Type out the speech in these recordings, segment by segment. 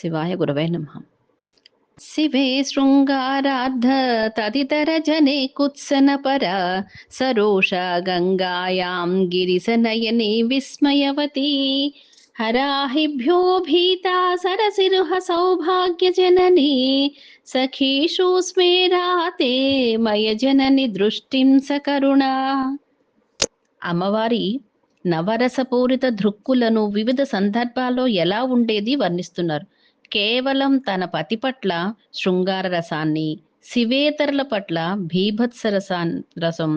శివాయ గురవే నమ. శివే శృంగారాధ తదితర జనే కుత్సన పర సరోష గంగాయాం గిరిసనయని విస్మయవతి. హరాహిభ్యో భీత సరసిరుహ సౌభాగ్య జనని సఖీషు స్మేరాతే మయ జనని దృష్టిం సకరుణా. అమ్మవారి నవరసపూరిత దృక్కులను వివిధ సందర్భాల్లో ఎలా ఉండేది వర్ణిస్తున్నారు? కేవలం తన పతి పట్ల శృంగార రసాన్ని శివేతరుల పట్ల భీభత్స రసాన్ రసం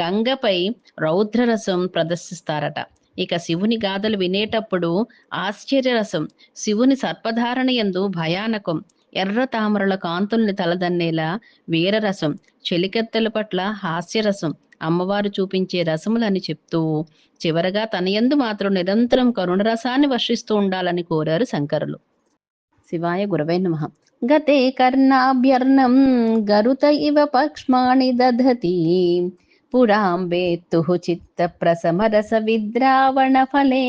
గంగపై రౌద్ర రసం ప్రదర్శిస్తారట. ఇక శివుని గాథలు వినేటప్పుడు ఆశ్చర్యరసం శివుని సర్పధారణ ఎందు భయానకం ఎర్ర తామరల కాంతుల్ని తలదన్నేలా వీరరసం చెలికెత్తల పట్ల హాస్యరసం అమ్మవారు చూపించే రసములని చెప్తూ చివరగా తన యందు మాత్రం నిరంతరం కరుణరసాన్ని వర్షిస్తూ ఉండాలని కోరారు శంకరులు. శివాయ గురవై నమ. గతే కర్ణాభ్యర్ణం గరుత ఇవ పక్ష్మాణి దధతి. పురాంబేత్తు చిత్త ప్రసమరస విద్రావణ ఫలే.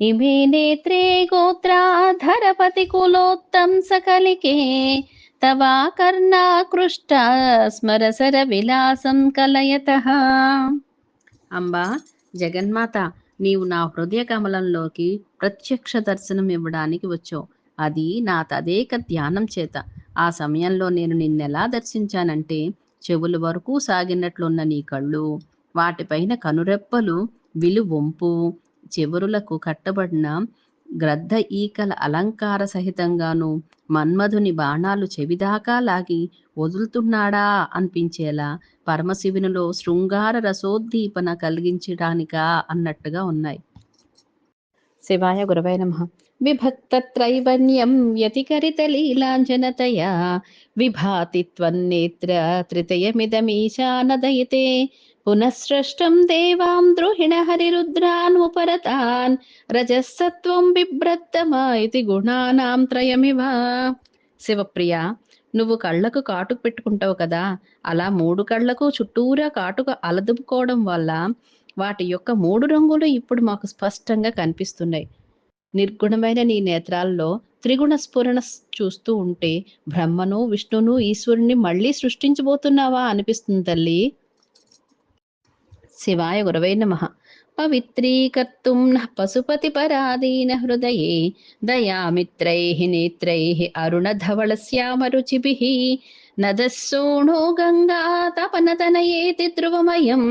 ఇమే నేత్రే గోత్రాధరపతి కులోత్తం సకలికే. తవా కర్ణాకృష్ట స్మరసర విలాసం కలయత. అంబా జగన్మాత నీవు నా హృదయ కమలంలోకి ప్రత్యక్ష దర్శనం ఇవ్వడానికి వచ్చావు. అది నా తదేక ధ్యానం చేత. ఆ సమయంలో నేను నిన్నెలా దర్శించానంటే చెవుల వరకు సాగినట్లున్న నీ కళ్ళు వాటిపైన కనురెప్పలు విలువొంపు చివరులకు కట్టబడిన గ్రద్ద ఈకల అలంకార సహితంగాను మన్మధుని బాణాలు చెవిదాకా లాగి వదులుతున్నాడా అనిపించేలా పరమశివునిలో శృంగార రసోద్దీపన కలిగించడానికా అన్నట్టుగా ఉన్నాయి. శివాయ గురవై నమ. విభక్త త్రైవన్యం వ్యతికరిత లీలాంజనతయా విభాతి త్వన్నేత్ర త్రితయమిదమీశానదయతే పునఃసృష్టం దేవాం ద్రోహిణ హరిరుద్రానుపరతాన్ రజస్సత్వం బిభ్రత్తమా ఇది గుణానాం త్రయమివ శివప్రియ నువ్వు కళ్ళకు కాటుకు పెట్టుకుంటావు కదా అలా మూడు కళ్ళకు చుట్టూరా కాటుక అలదుపుకోవడం వల్ల వాటి యొక్క మూడు రంగులు ఇప్పుడు మాకు స్పష్టంగా కనిపిస్తున్నాయి. నిర్గుణమైన నీ నేత్రాల్లో త్రిగుణ స్ఫురణ చూస్తూ ఉంటే బ్రహ్మను విష్ణును ఈశ్వరుని మళ్ళీ సృష్టించబోతున్నావా అనిపిస్తుంది తల్లి. శివాయ గురవై నమ. పవిత్రీకర్తుం పశుపతి పరాధీన హృదయే దయామిత్రైః నేత్రైః అరుణధవళశ్యామరుచిభిः నదస్సోణో గంగా తపనతనయేతి ధ్రువమయం.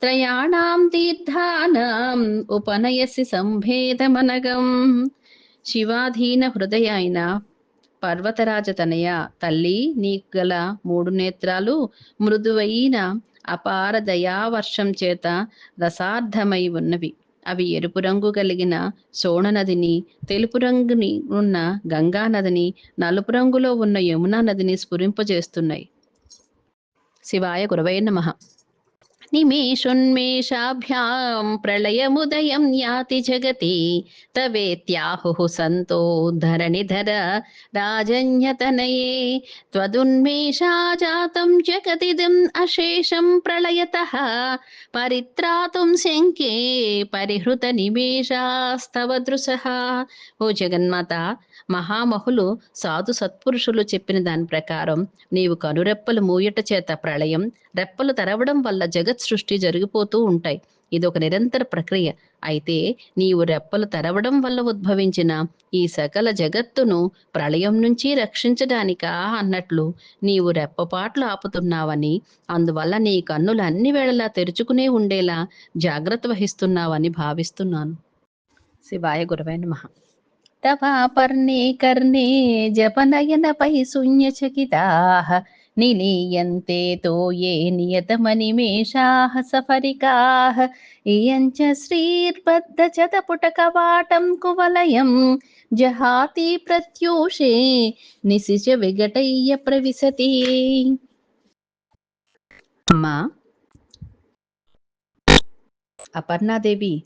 త్రయాణాం తీర్థానాం ఉపనయసి సంభేదమనగం. శివాధీన హృదయ అయిన పర్వతరాజ తనయ తల్లి నీకు గల మూడు నేత్రాలు మృదువైన అపార దయావర్షం చేత రసార్థమై ఉన్నవి. అవి ఎరుపు రంగు కలిగిన సోణ నదిని తెలుపు రంగుని ఉన్న గంగా నదిని నలుపు రంగులో ఉన్న యమునా నదిని స్ఫురింపజేస్తున్నాయి. శివాయ గురవై నమ. నిమేషోన్మేషాభ్యాం ప్రళయముదయం యాతి జగతి తవేత్యాహు సంతో ధరణిధర రాజన్యతనయే త్వదున్మేషా జాతం జగతిదం అశేషం ప్రళయతః పరిత్రాతుం శంకే పరిహృత నిమేషాస్తవ దృశః ఓ జగన్మాత మహామహులు సాధు సత్పురుషులు చెప్పిన దాని ప్రకారం నీవు కనురెప్పలు మూయట చేత ప్రళయం రెప్పలు తెరవడం వల్ల జగత్ సృష్టి జరిగిపోతూ ఉంటాయి. ఇది ఒక నిరంతర ప్రక్రియ. అయితే నీవు రెప్పలు తెరవడం వల్ల ఉద్భవించిన ఈ సకల జగత్తును ప్రళయం నుంచి రక్షించడానికా అన్నట్లు నీవు రెప్పపాట్లు ఆపుతున్నావని అందువల్ల నీ కన్నులు అన్ని వేళలా తెరుచుకునే ఉండేలా జాగ్రత్త వహిస్తున్నావని భావిస్తున్నాను. శివాయ గురవై నమః. తవాపర్ణే కర్ణే జపనయనపై శూన్యచకితాః నిలీయంతే తో ఏ నియతమనిమేషాः సఫరికాः. ఇయంచ చ శ్రీర్బద్ధచతపుటకవాటం కువలయం జహాతి ప్రత్యూషే. నిశిచ విఘటయ్య ప్రవిశతి. అమ్మా అపర్ణాదేవి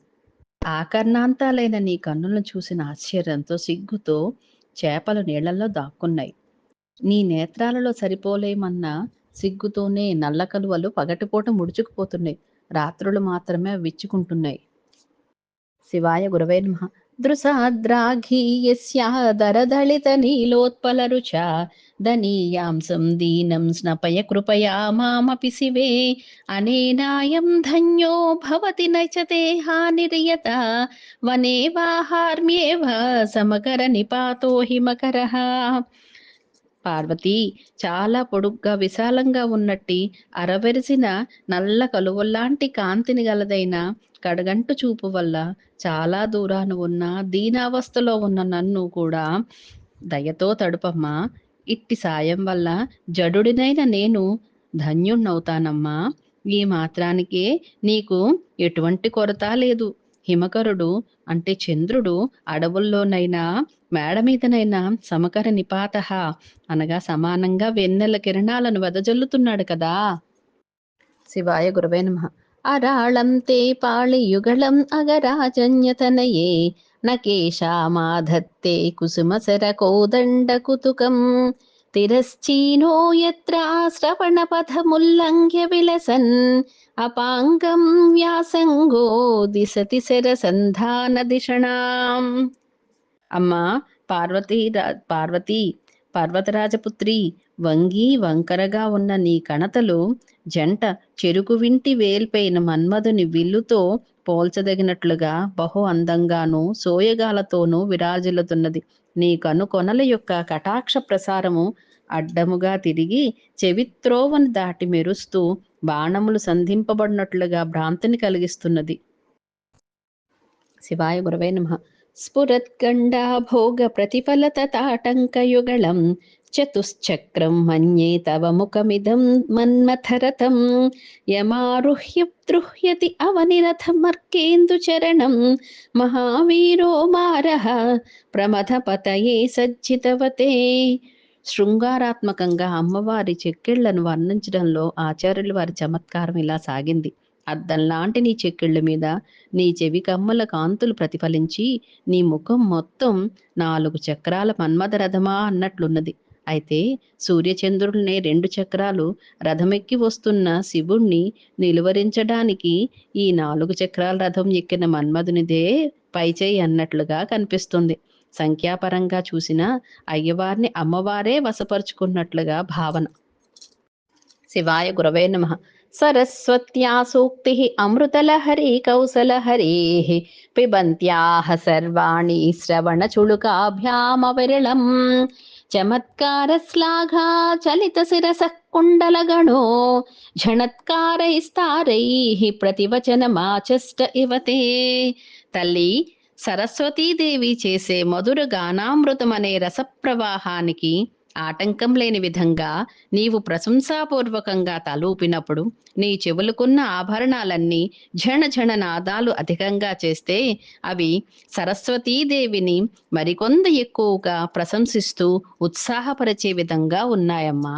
ఆకర్ణాంతాలైన నీ కన్నులను చూసిన ఆశ్చర్యంతో సిగ్గుతో చేపలు నీళ్ళలో దాక్కున్నాయి. నీ నేత్రాలలో సరిపోలేమన్న సిగ్గుతోనే నల్లకలువలు పగటిపూట ముడుచుకుపోతున్నాయి. రాత్రులు మాత్రమే విచ్చుకుంటున్నాయి. శివాయ గురవే నమ. దృశాద్రాఘీయస్యాదరదళిత నీలోత్పల రుచ దనీయాంసం దీనం స్నపయ కృపయా మామపి శివే. అనేనాయం ధన్యో భవతి నచతే హానిర్యత వనే వాహార్మ్యేవ సమకర నిపాతో హిమకర. పార్వతి! చాలా పొడుగ్గా విశాలంగా ఉన్నట్టి అరవెరిసిన నల్ల కలువల్లాంటి కాంతిని గలదైన కడగంటు చూపు వల్ల చాలా దూరాన ఉన్న దీనావస్థలో ఉన్న నన్ను కూడా దయతో తడుపమ్మా! ఇట్టి సాయం వల్ల జడుడినైన నేను ధన్యుణ్ణవుతానమ్మా! ఈ మాత్రానికే నీకు ఎటువంటి కొరత లేదు. హిమకరుడు అంటే చంద్రుడు అడవుల్లోనైనా మేడ మీదనైనా సమకర నిపాత అనగా సమానంగా వెన్నెల కిరణాలను వెదజల్లుతున్నాడు కదా. శివాయ గురవే నమ. అరాళం తే పాళియుగళం అగరాజన్యతనయే. నకేశామాధత్తే కుసుమసర కోదండ కుతుకం తిరశ్చీనో యత్ర శ్రవణపథముల్లంఘ్య విలసన్ అపాంగం వ్యాసంగో దిశతి శరసంధాన దిషణాం అమ్మా పార్వతీ రా- పార్వతీ పర్వతరాజపుత్రి వంగి వంకరగా ఉన్న నీ కణతలు జంట చెరుకు వింటి వేల్పైన మన్మధుని విల్లుతో పోల్చదగినట్లుగా బహు అందంగాను సోయగాలతోనూ విరాజిల్లుతున్నది నీ కనుకొనల యొక్క కటాక్ష ప్రసారము అడ్డముగా తిరిగి చెవిత్రోవను దాటి మెరుస్తూ బాణములు సంధింపబడినట్లుగా భ్రాంతిని కలిగిస్తున్నది. శివాయ గురవే నమ. స్ఫురత్కండా భోగ ప్రతిఫలత తాటంకయుగళం చతుశ్చక్రం మన్యే తవ ముఖమిదం మన్మథరథం యమారుహ్య ద్రుహ్యతి అవనిరథమర్కేందు చరణం మహావీరో మారః ప్రమథ పతయే సజ్జితవతే శృంగారాత్మకంగా అమ్మవారి చెక్కిళ్ళను వర్ణించడంలో ఆచార్యుల వారి చమత్కారం ఇలా సాగింది. అద్దంలాంటి నీ చెక్కిళ్ళ మీద నీ చెవి కమ్మల కాంతులు ప్రతిఫలించి నీ ముఖం మొత్తం నాలుగు చక్రాల మన్మథ రథమా అన్నట్లున్నది. అయితే సూర్యచంద్రుల్నే రెండు చక్రాలు రథమెక్కి వస్తున్న శివుణ్ణి నిలువరించడానికి ఈ నాలుగు చక్రాల రథం ఎక్కిన మన్మధునిదే పైచేయి అన్నట్లుగా కనిపిస్తుంది. సంఖ్యాపరంగా చూసిన అయ్యవారిని అమ్మవారే వశపరుచుకున్నట్లుగా భావన. శివాయ గురవే నమ. సరస్వత్యా సూక్తి అమృతలహరి కౌసలహరే పిబంత్యాహ సర్వాణి శ్రవణ చుళుకాభ్యామవిరళం చమత్కారశ్లాఘా చలిత శిరస కుండలగణో ఝణత్కారైస్తారై ప్రతివచనమాచష్ట ఇవతే. తల్లి సరస్వతీదేవి చేసే మధుర గానామృతమనే రసప్రవాహానికి ఆటంకం లేని విధంగా నీవు ప్రశంసాపూర్వకంగా తలూపినప్పుడు నీ చెవులకున్న ఆభరణాలన్నీ ఝణ ఝణ నాదాలు అధికంగా చేస్తే అవి సరస్వతీదేవిని మరికొంత ఎక్కువగా ప్రశంసిస్తూ ఉత్సాహపరిచే విధంగా ఉన్నాయమ్మా.